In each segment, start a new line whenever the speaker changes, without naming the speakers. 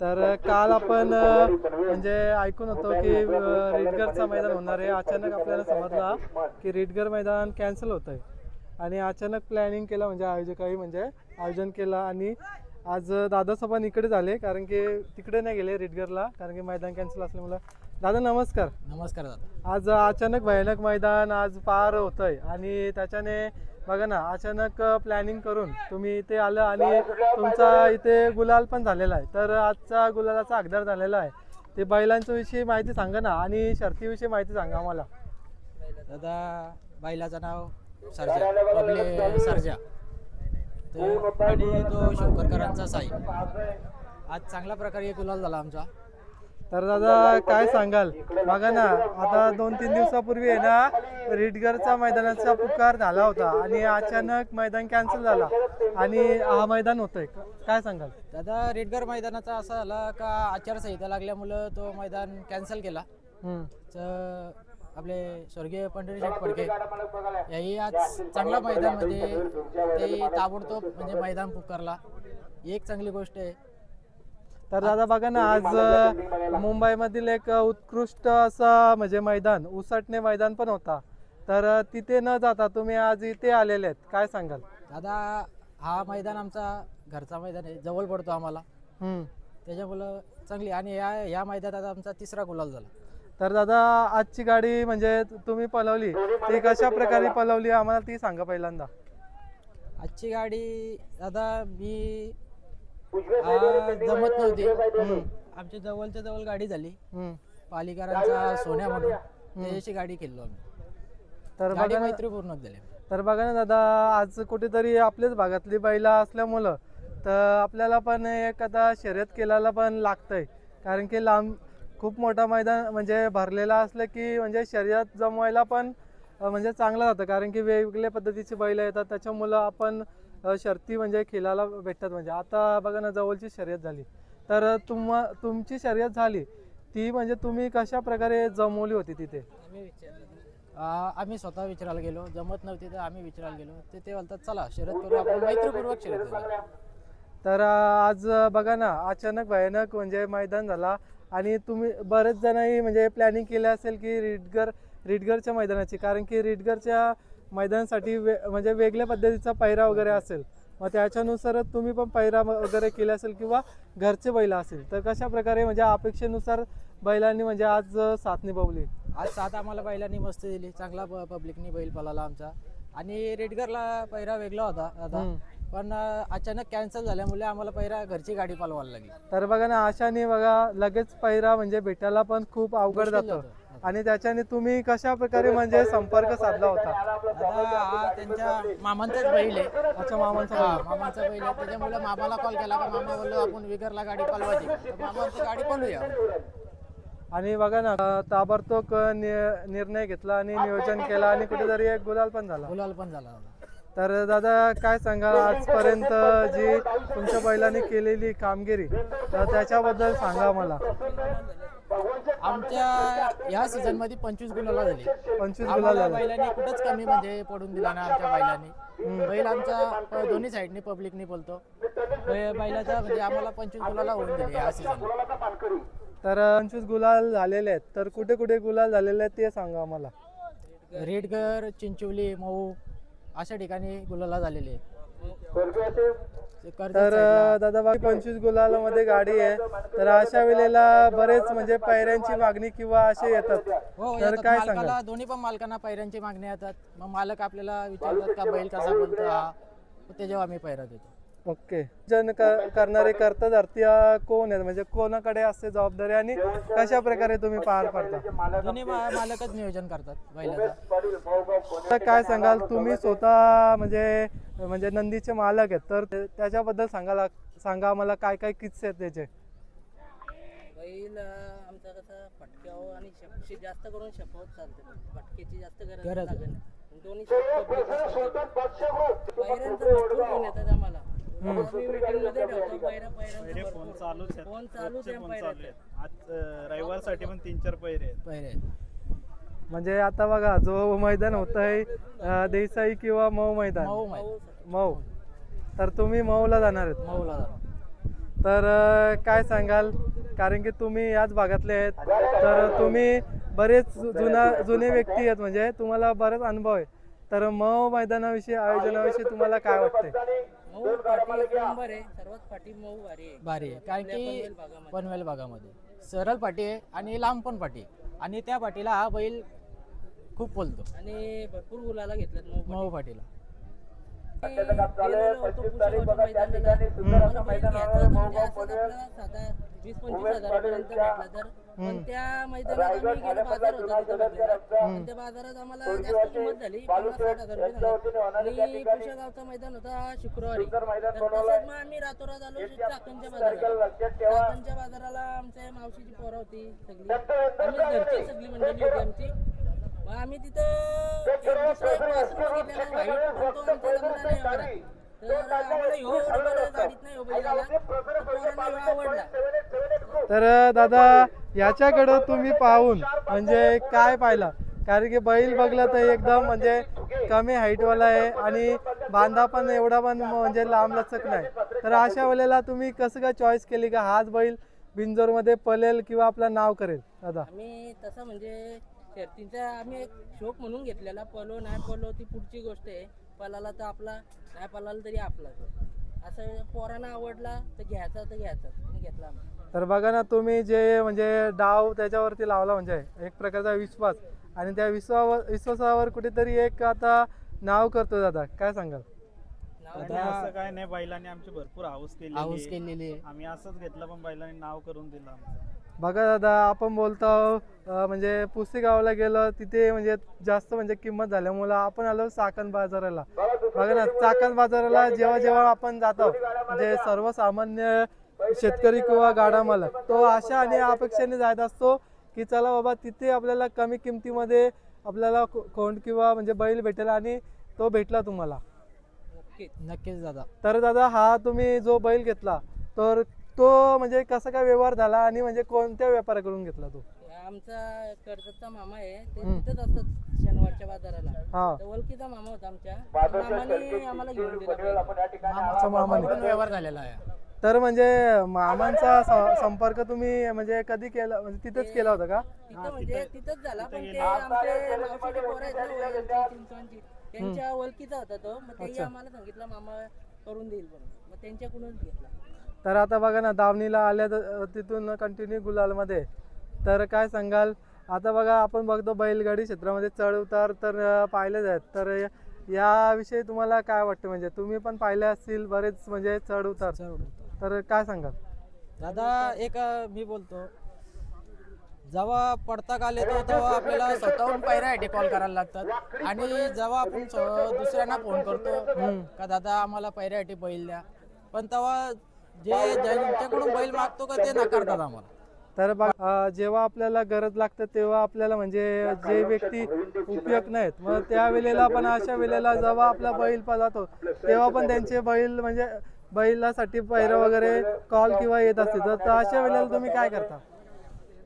तर काल आपण म्हणजे ऐकून होतो की रेडगरचं मैदान होणार आहे. अचानक आपल्याला समजला की रेडगर मैदान कॅन्सल होत आहे आणि अचानक प्लॅनिंग केलं म्हणजे आयोजकांनी म्हणजे आयोजन केलं आणि आज दादा पण इकडे झाले कारण की तिकडे नाही गेले रेडगरला कारण की मैदान कॅन्सल असल्यामुळं. दादा नमस्कार.
नमस्कार दादा.
आज अचानक भयानक मैदान आज पार होतंय आणि त्याच्याने बघा ना अचानक प्लॅनिंग करून तुम्ही इथे आलं आणि तुमचा इथे गुलाल पण झालेला आहे. तर आजचा गुलालाचा अगदार झालेला आहे. ते बैलांच्या विषयी माहिती सांगा ना आणि शर्तीविषयी माहिती सांगा आम्हाला.
दादा बैलाचं नाव सर्जा. सर्जा. तो आणि तो शंकरकरांचा साई. आज चांगल्या प्रकारे गुलाल झाला आमचा.
तर दादा काय सांगाल? बघा ना आता दोन तीन दिवसापूर्वी आहे ना रिडगरचा मैदानाचा पुकार झाला होता आणि अचानक मैदान कॅन्सल झाला आणि हा मैदान होतंय. काय सांगाल?
दादा रेडगर मैदानाचा असा झाला का आचारसंहिता लागल्यामुळं तो मैदान कॅन्सल केला. तर आपले स्वर्गीय पंढरीशेठ फडके याही आज चांगल्या मैदानमध्ये ते ताबडतोब म्हणजे मैदान पुकारला. ही एक चांगली गोष्ट आहे
तर दादा बघा ना आज मुंबईमधील एक उत्कृष्ट असं म्हणजे मैदान उसाटणे मैदान पण होता. तर तिथे न जाता तुम्ही आज इथे आलेले आहेत. काय सांगाल?
दादा हा मैदान आमचा घरचा मैदान आहे. जवळ पडतो आम्हाला.
हम्म.
त्याच्यामुळं चांगली आणि या या मैदानात आमचा तिसरा गुलाल झाला.
तर दादा आजची गाडी म्हणजे तुम्ही पलवली. ती कशा प्रकारे पलवली? आम्हाला ती सांगा पहिल्यांदा.
आजची गाडी दादा मी आ, जमत नव्हती. आमच्या जवळच्या जवळ गाडी झाली.
हम्म.
पालिकरांचा सोन्या म्हणून. त्याच्याशी गाडी खेळलो आम्ही.
तर
गाडी
बघा ना.
मैत्रीपूर्ण झाली.
तर बघा ना दादा आज कुठेतरी आपल्याच भागातली बैला असल्यामुळं तर आपल्याला पण एखादा शर्यत केल्याला पण लागतंय. कारण की लांब खूप मोठा मैदान म्हणजे भरलेला असलं की म्हणजे शर्यत जमवायला पण अं, म्हणजे चांगलं जातं. कारण की वेगवेगळ्या पद्धतीची बैलं येतात. त्याच्यामुळं आपण शर्ती म्हणजे खेळायला भेटतात म्हणजे. आता बघा ना जवळची शर्यत झाली. तर तुम तुमची शर्यत झाली ती म्हणजे तुम्ही कशा प्रकारे जमवली होती तिथे?
आ, आम्ही स्वतः विचारायला गेलो. जमत नव्हती तर आम्ही विचारायला गेलो. ते ते बोलतात चला शर्यत करू आपण मैत्रीपूर्वक शर्यत करू
तर आज बघा ना अचानक भयानक म्हणजे मैदान झाला. आणि तुम्ही बरेच जणांनी म्हणजे प्लॅनिंग केलं असेल की रिडगर रिडगरच्या मैदानाची. कारण की रिडगरच्या मैदानासाठी वे म्हणजे वेगळ्या पद्धतीचा पैरा वगैरे असेल मग त्याच्यानुसारच तुम्ही पण पैरा वगैरे केले असेल किंवा घरचे बैल असेल तर कशा प्रकारे म्हणजे अपेक्षेनुसार बैलांनी म्हणजे आज साथ निभावली?
आज सात आम्हाला बैलांनी मस्त दिली. चांगला पब्लिकनी बैल पळाला आमचा. आणि रेडगरला पैरा वेगळा होता आता. पण अचानक कॅन्सल झाल्यामुळे आम्हाला पैरा घरची गाडी पळवायला लागली.
तर बघा ना अशाने बघा लगेच पैरा म्हणजे भेटायला पण खूप अवघड जातं. आणि त्याच्याने तुम्ही कशा प्रकारे म्हणजे संपर्क साधला होता?
आता हा त्यांच्या मामांचाच बैल आहे.
अच्छा मामांचा
हा मामाचा बैल आहे. त्याच्यामुळे मामाला कॉल केला का मामा बोललो आपण विगरला गाडी पळवायची. का? तर मामा म्हणतो, गाडी
आणि बघा ना अं, ताबडतोब नि- निर्णय घेतला आणि नियोजन केला आणि कुठेतरी एक गुलाल पण झाला.
गुलाल पण झाला.
तर दादा काय सांगाल आजपर्यंत जी तुमच्या बैलांनी केलेली कामगिरी तर त्याच्याबद्दल सांगा मला.
आमच्या या सीझनमध्ये पंचवीस गुलाला झाली.
पंचवीस गुलाल
आम्हाला
झाले
बैलांनी कुठंच कमी म्हणजे पडून दिला ना आमच्या बैलांनी. बैल आमचा प- दोन्ही साईडनी पब्लिकनी बोलतो. बै- बैलाचा म्हणजे आम्हाला पंचवीस गुलाला होऊन दिले या सीझन
तर अं, पंचवीस गुलाल झालेले आहेत. तर कुठे कुठे गुलाल झालेले आहेत ते सांगा आम्हाला.
रेडगर चिंचोली मऊ अशा ठिकाणी गुलाला झालेले आहेत.
तर दादा बाकी पंचवीस गुलालामध्ये गाडी आहे. तर अशा वेळेला बरेच म्हणजे पायऱ्यांची मागणी किंवा असे येतात.
हो
तर
येतात.
काय सांगाल?
दोन्ही पण मालकांना पैऱ्यांची मागणी येतात. मग मालक आपल्याला विचारतात का बैल कसा बोलतो हा? त्याच्यावर आम्ही पैरा देतो.
ओके. जन क- करणारे करता धरती अं, कोण आहेत? म्हणजे कोणाकडे असते जबाबदारी आणि कशा प्रकारे तुम्ही पार पडता?
मा- मालकच नियोजन करतात बैलाचं.
तर काय सांगाल? तुम्ही स्वतः म्हणजे म्हणजे नंदीचे मालक आहेत. तर ते- त्याच्याबद्दल सांगायला सांगा आम्हाला काय काय किस्से आहेत त्याचे?
बैल अं, आमचा कसा फटक्यावर आणि शप जास्त करून शपवत चालते. फटक्याची जास्त गरज नाही. दोन्ही भरपूर फोन येतात आम्हाला.
फोन. चालूच आहेत.
फोन चालूच आहे
आहेत. आज पण तीन चार पैरे आहेत.
म्हणजे आता बघा जो मैदान होत आहे देसाई किंवा मऊ मैदान.
मऊ माहिती
मऊ. तर तुम्ही मऊला जाणार आहेत.
मऊला जाणार.
तर अं, काय सांगाल? कारण की तुम्ही याच भागातले आहेत. तर तुम्ही बरेच जु- जुना जुने व्यक्ती आहेत. म्हणजे तुम्हाला बरेच अनुभव आहे. तर मऊ मैदानाविषयी आयोजनाविषयी तुम्हाला काय वाटतंय
मऊ पाटी एक नंबर आहे सर्वात पाटी मऊ भारी आहे
भारी आहे कारण
आपल्या
की
पनवेल भागामध्ये.
पनवेल भागामध्ये सरळ पाटी आहे आणि लांब पण पाटी आहे. आणि त्या पाटीला हा बैल खूप बोलतो
आणि भरपूर गुलाला घेतल्यात मऊ
मऊ पाटीला
पाटी. गेलेलो होतो पुसेगावच्या मैदानाला. आम्हाला बैल घ्यायचा होता म्हणजे असंच आपल्याला साधा वीस पंचवीस हजारापर्यंत भेटला तर. पण त्या मैदानात आम्ही गेलो बाजार होता तिथं त्या बाजारात आम्हाला जास्त किंमत झाली. पन्नास साठ हजार रुपये झाले. आणि पुसेगावचा मैदान होता शुक्रवारी. तर तसंच मग आम्ही रातोरात आलो चाकणच्या बाजाराला. चाकणच्या बाजाराला आमच्या मावशीची पोरं होती सगळी. आम्ही घरची सगळी मंडळी होती आमची. मग आम्ही तिथं एक दुसरा एक वासरू बघितलेला व्हाईट पण तो आमच्या जमला नाही वगैरे. तर
दादा याच्याकडं तुम्ही पाहून म्हणजे काय पाहिलं? कारण की बैल बघला तर एकदम म्हणजे कमी हाईटवाला आहे आणि बांधा पण एवढा पण म्हणजे लांब लचक नाही. तर अशा वेळेला तुम्ही कसं काय चॉईस केली का? हाच बैल बिंजोरमध्ये पलेल किंवा आपलं नाव करेल? दादा.
आम्ही तसं म्हणजे शर्तींचा आम्ही एक शोक म्हणून घेतलेला. पलो नाही पलो ती पुढची गोष्ट आहे. पलाला तर आपला नाही पलाला तरी आपला असं पोरांना आवडला तर घ्यायचा तर घ्यायचा. घेतला आम्ही
तर बघा ना तुम्ही जे म्हणजे डाव त्याच्यावरती लावला म्हणजे एक प्रकारचा विश्वास. आणि त्या विश्वावर विश्वासावर कुठेतरी एक आता नाव करतो दादा. काय सांगाल?
असं काय नाही बैलांनी आमची भरपूर हाऊस केली
हाऊस केलेली आहे.
आम्ही असंच घेतलं पण बैलांनी नाव करून दिलं आमचं.
बघा दादा आपण बोलतो म्हणजे पुसेगावला गेलो तिथे म्हणजे जास्त म्हणजे किंमत झाल्यामुळं आपण आलो चाकण बाजाराला. बघा ना चाकण बाजाराला जेव्हा जेव्हा आपण जातो म्हणजे सर्वसामान्य शेतकरी किंवा गाडा मालक तो आशा आणि अपेक्षेने जात असतो की चला बाबा तिथे आपल्याला कमी किमतीमध्ये आपल्याला कोंड किंवा म्हणजे बैल भेटेल आणि तो भेटला तुम्हाला.
नक्कीच
नक्कीच दादा.
तर दादा हा तुम्ही जो बैल घेतला तर तो म्हणजे कसा काय व्यवहार झाला आणि म्हणजे कोणत्या व्यापाऱ्याकडून घेतला तो?
आमचा कर्जतचा मामा आहे ते. तिथंच असतात शनिवारच्या बाजाराला.
हा.
तर ओळखीचा मामा होता आमच्या. मामाने आम्हाला घेऊन दिला बैल.
मामाचा मामाने
पण व्यवहार झालेला आहे.
तर म्हणजे मामांचा स- संपर्क तुम्ही म्हणजे कधी केला म्हणजे तिथेच केला होता का?
तिथं म्हणजे तिथंच झाला पण ते आमचे मावशीचे पोरं आहेत ना वयांची, चिंचवांची त्यांच्या ओळखीचा होता तो. मग तेही आम्हाला सांगितलं मामा करून देईल म्हणून. मग त्यांच्याकडूनच घेतला.
तर आता बघा ना दावणीला आल्या तर तिथून कंटिन्यू गुलालमध्ये. तर काय सांगाल? आता बघा आपण बघतो बैलगाडी क्षेत्रामध्ये चढ उतार तर अं, पाहिलेच आहेत. तर याविषयी तुम्हाला काय वाटतं? म्हणजे तुम्ही पण पाहिले असतील बरेच म्हणजे चढ उतार.
चढ उतार.
तर काय सांगाल?
दादा एक मी बोलतो. जेव्हा पडता काल येतो तेव्हा आपल्याला स्वतःहून पायऱ्यासाठी कॉल करायला लागतात. आणि जेव्हा आपण दुसऱ्यांना फोन करतो का दादा आम्हाला पायऱ्यासाठी बैल द्या. पण तेव्हा जे ज्यांच्याकडून बैल मागतो का ते नकारतात आम्हाला.
तर बघ जेव्हा आपल्याला गरज लागते तेव्हा आपल्याला म्हणजे जे व्यक्ती उपयोग नाहीत मग त्या वेळेला पण अशा वेळेला जेव्हा आपला बैल पळतो तेव्हा पण त्यांचे बैल म्हणजे बैलासाठी पैरा वगैरे कॉल किंवा येत असते तर अशा वेळेला तुम्ही काय करता?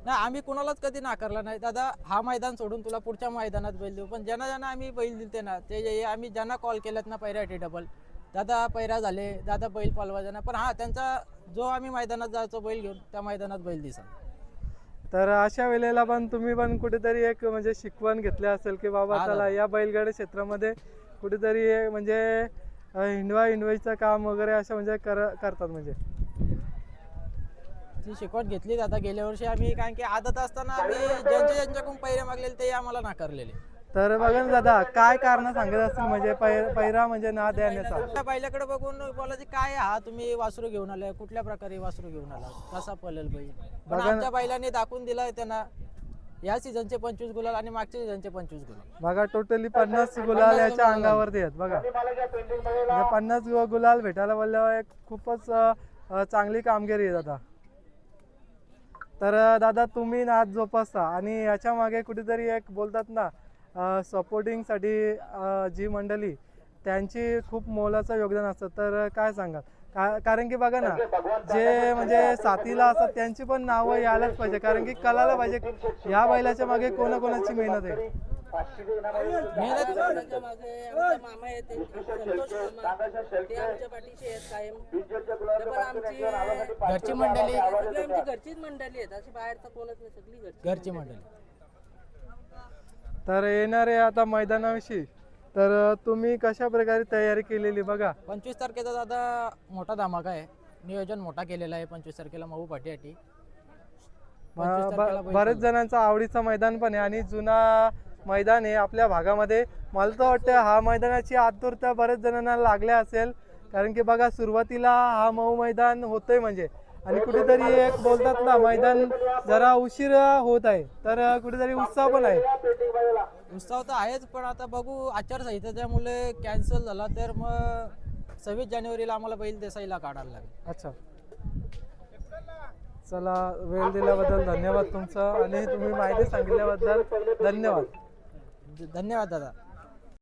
नाही आम्ही कुणालाच कधी नाकारला नाही. दादा हा मैदान सोडून तुला पुढच्या मैदानात बैल देऊ. पण ज्यांना ज्यांना आम्ही बैल दिलते ना ते जे- आम्ही ज्यांना कॉल केलात ना पैऱ्यासाठी डबल दादा पैरा झाले दादा बैल पालवा जाणार पण हा त्यांचा जो आम्ही मैदानात जायचो बैल घेऊन त्या मैदानात बैल दिसा.
तर अशा वेळेला पण तुम्ही पण कुठेतरी एक म्हणजे शिकवण घेतली असेल की बाबा
हा
चला
दादा.
या बैलगाडी क्षेत्रामध्ये कुठेतरी म्हणजे अं, हिंडवा हिंडवायचं काम वगैरे असं म्हणजे कर करतात म्हणजे.
ती शिकवण घेतली. दादा गेल्या वर्षी आम्ही कारण की आदत असताना आम्ही ज्यांच्या ज्यांच्याकडून पैरे मागलेले ते आम्हाला नाकारलेले.
तर बघा ना दादा काय कारण सांगत असतील? म्हणजे पै- पैरा म्हणजे ना देण्याचा.
त्या बैलाकडे बघून बोलायचे काय हा तुम्ही वासरू घेऊन आले कुठल्या प्रकारे वासरू घेऊन आला? कसा पळेल बैल पण
बघा ना-
आमच्या बैलांनी दाखवून दिला त्यांना या सीझनचे पंचवीस गुलाल आणि मागच्या सीझनचे पंचवीस गुलाल.
बघा टोटली पन्नास गुलाल याच्या अंगावरती आहेत बघा. म्हणजे पन्नास गु- गुलाल भेटायला बोलल्यावर एक खूपच अं, अं, चांगली कामगिरी आहे दादा. तर अं, दादा तुम्ही नाच जोपासता आणि याच्या मागे कुठेतरी एक बोलतात ना सपोर्टिंगसाठी जी मंडळी त्यांची खूप मोलाचं योगदान असतं. तर काय सांगाल? का कारण की बघा ना जे म्हणजे साथीला असतात त्यांची पण नावं यायलाच पाहिजे. कारण की कळायला पाहिजे या बैलाच्या मागे कोणाकोणाची मेहनत आहे.
घरची मंडळी
घरचीच मंडळी आहेत. अशी बाहेरचा कोणच नाही सगळी
घरची मंडळी.
तर येणारे आता मैदानाविषयी. तर तुम्ही कशा प्रकारे तयारी केलेली बघा.
पंचवीस तारखेचा दादा मोठा धमाका आहे. नियोजन मोठा केलेला आहे पंचवीस तारखेला महू पाठीसाठी
ब-
25 तारखेला
ब-
बैल
बरेच जणांचं आवडीचं मैदान पण आहे आणि जुना मैदान आहे आपल्या भागामध्ये. मला तर वाटतं हा मैदानाची आतुरता बरेच जणांना लागल्या असेल. कारण की बघा सुरुवातीला हा मऊ मैदान होतोय म्हणजे. आणि कुठेतरी एक बोलतात ना मैदान जरा उशीर होत आहे. तर कुठेतरी उत्साह पण आहे.
उत्साह तर आहेच पण आता बघू आचारसंहिता त्यामुळे कॅन्सल झाला तर मग सव्वीस जानेवारीला आम्हाला बैल देसाईला काढायला लागेल.
अच्छा. चला वेळ दिल्याबद्दल धन्यवाद तुमचा. आणि तुम्ही माहिती सांगितल्याबद्दल धन्यवाद.
धन्यवाद दादा.